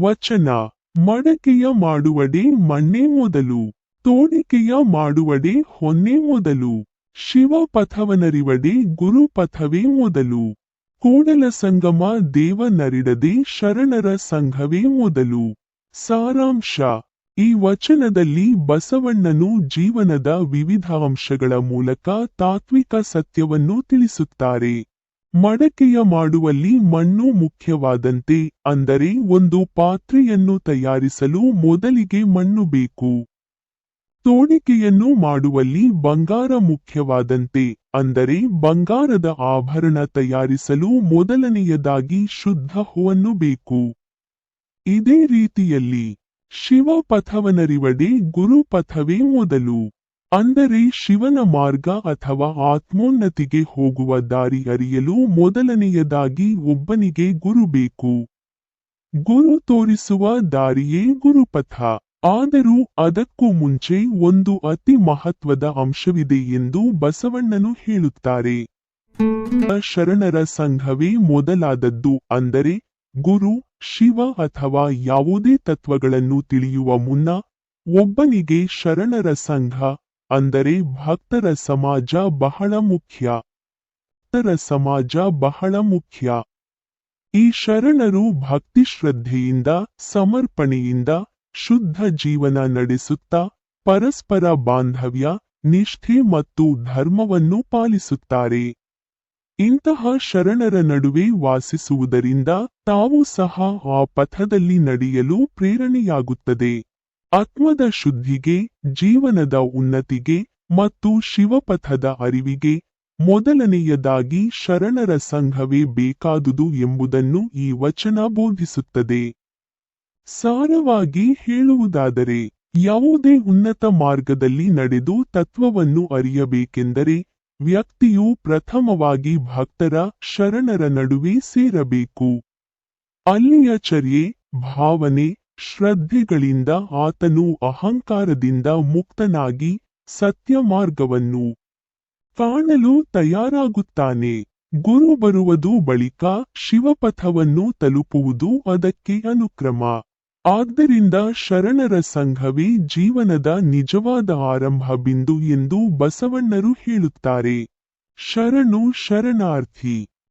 ವಚನ. ಮಡಕೆಯ ಮಾಡುವಡೆ ಮಣ್ಣೆ ಮೊದಲು. ತೋಡಿಕೆಯ ಮಾಡುವಡೆ ಹೊನ್ನೆ ಮೊದಲು. ಶಿವ ಗುರುಪಥವೇ ಗುರು ಪಥವೇ ಮೊದಲು. ಕೂಡಲ ಸಂಗಮ ದೇವನರಿಡದೆ ಶರಣರ ಸಂಘವೇ ಮೊದಲು. ಸಾರಾಂಶ. ಈ ವಚನದಲ್ಲಿ ಬಸವಣ್ಣನು ಜೀವನದ ವಿವಿಧ ಅಂಶಗಳ ಮೂಲಕ ತಾತ್ವಿಕ ಸತ್ಯವನ್ನು ತಿಳಿಸುತ್ತಾರೆ. ಮಡಕೆಯ ಮಾಡುವಲ್ಲಿ ಮಣ್ಣು ಮುಖ್ಯವಾದಂತೆ, ಅಂದರೆ ಒಂದು ಪಾತ್ರೆಯನ್ನು ತಯಾರಿಸಲು ಮೊದಲಿಗೆ ಮಣ್ಣು ಬೇಕು. ತೋಣಿಕೆಯನ್ನು ಮಾಡುವಲ್ಲಿ ಬಂಗಾರ ಮುಖ್ಯವಾದಂತೆ, ಅಂದರೆ ಬಂಗಾರದ ಆಭರಣ ತಯಾರಿಸಲು ಮೊದಲನೆಯದಾಗಿ ಶುದ್ಧ ಹೂವನ್ನು ಬೇಕು. ಇದೇ ರೀತಿಯಲ್ಲಿ ಶಿವಪಥವನರಿವಡೆ ಗುರುಪಥವೇ ಮೊದಲು. ಅಂದರೆ ಶಿವನ ಮಾರ್ಗ ಅಥವಾ ಆತ್ಮೋನ್ನತಿಗೆ ಹೋಗುವ ದಾರಿ ಅರಿಯಲು ಮೊದಲನೆಯದಾಗಿ ಒಬ್ಬನಿಗೆ ಗುರು ಬೇಕು. ಗುರು ತೋರಿಸುವ ದಾರಿಯೇ ಗುರುಪಥ. ಆದರೂ ಅದಕ್ಕೂ ಮುಂಚೆ ಒಂದು ಅತಿ ಮಹತ್ವದ ಅಂಶವಿದೆ ಎಂದು ಬಸವಣ್ಣನು ಹೇಳುತ್ತಾರೆ. ಶರಣರ ಸಂಘವೇ ಮೊದಲಾದದ್ದು ಅಂದರೆ ಗುರು, ಶಿವ ಅಥವಾ ಯಾವುದೇ ತತ್ವಗಳನ್ನು ತಿಳಿಯುವ ಮುನ್ನ ಒಬ್ಬನಿಗೆ ಶರಣರ ಸಂಘ ಅಂದರೆ ಭಕ್ತರ ಸಮಾಜ ಬಹಳ ಮುಖ್ಯ. ಭಕ್ತರ ಸಮಾಜ ಬಹಳ ಮುಖ್ಯ. ಈ ಶರಣರು ಭಕ್ತಿ ಶ್ರದ್ಧೆಯಿಂದ, ಸಮರ್ಪಣೆಯಿಂದ, ಶುದ್ಧ ಜೀವನ ನಡೆಸುತ್ತಾ, ಪರಸ್ಪರ ಬಾಂಧವ್ಯ, ನಿಷ್ಠೆ ಮತ್ತು ಧರ್ಮವನ್ನು ಪಾಲಿಸುತ್ತಾರೆ. ಇಂತಹ ಶರಣರ ನಡುವೆ ವಾಸಿಸುವುದರಿಂದ ತಾವು ಸಹ ಆ ಪಥದಲ್ಲಿ ನಡೆಯಲು ಪ್ರೇರಣೆಯಾಗುತ್ತದೆ. ಆತ್ಮದ ಶುದ್ಧಿಗೆ, ಜೀವನದ ಉನ್ನತಿಗೆ ಮತ್ತು ಶಿವಪಥದ ಅರಿವಿಗೆ ಮೊದಲನೆಯದಾಗಿ ಶರಣರ ಸಂಘವೇ ಬೇಕಾದುದು ಎಂಬುದನ್ನು ಈ ವಚನ ಬೋಧಿಸುತ್ತದೆ. ಸಾರವಾಗಿ ಹೇಳುವುದಾದರೆ, ಯಾವುದೇ ಉನ್ನತ ಮಾರ್ಗದಲ್ಲಿ ನಡೆದು ತತ್ವವನ್ನು ಅರಿಯಬೇಕೆಂದರೆ ವ್ಯಕ್ತಿಯು ಪ್ರಥಮವಾಗಿ ಭಕ್ತರ ಶರಣರ ನಡುವೆ ಸೇರಬೇಕು. ಅಲ್ಲಿಯ ಚರ್ಯೆ, ಭಾವನೆ ಶ್ರದ್ಧೆಗಳಿಂದ ಆತನು ಅಹಂಕಾರದಿಂದ ಮುಕ್ತನಾಗಿ ಸತ್ಯ ಮಾರ್ಗವನ್ನು ಕಾಣಲು ತಯಾರಾಗುತ್ತಾನೆ. ಗುರು ಬರುವುದು ಬಳಿಕ ಶಿವಪಥವನ್ನು ತಲುಪುವುದು ಅದಕ್ಕೆ ಅನುಕ್ರಮ. ಆದ್ದರಿಂದ ಶರಣರ ಸಂಘವೇ ಜೀವನದ ನಿಜವಾದ ಆರಂಭ ಬಿಂದು ಎಂದು ಬಸವಣ್ಣರು ಹೇಳುತ್ತಾರೆ. ಶರಣು ಶರಣಾರ್ಥಿ.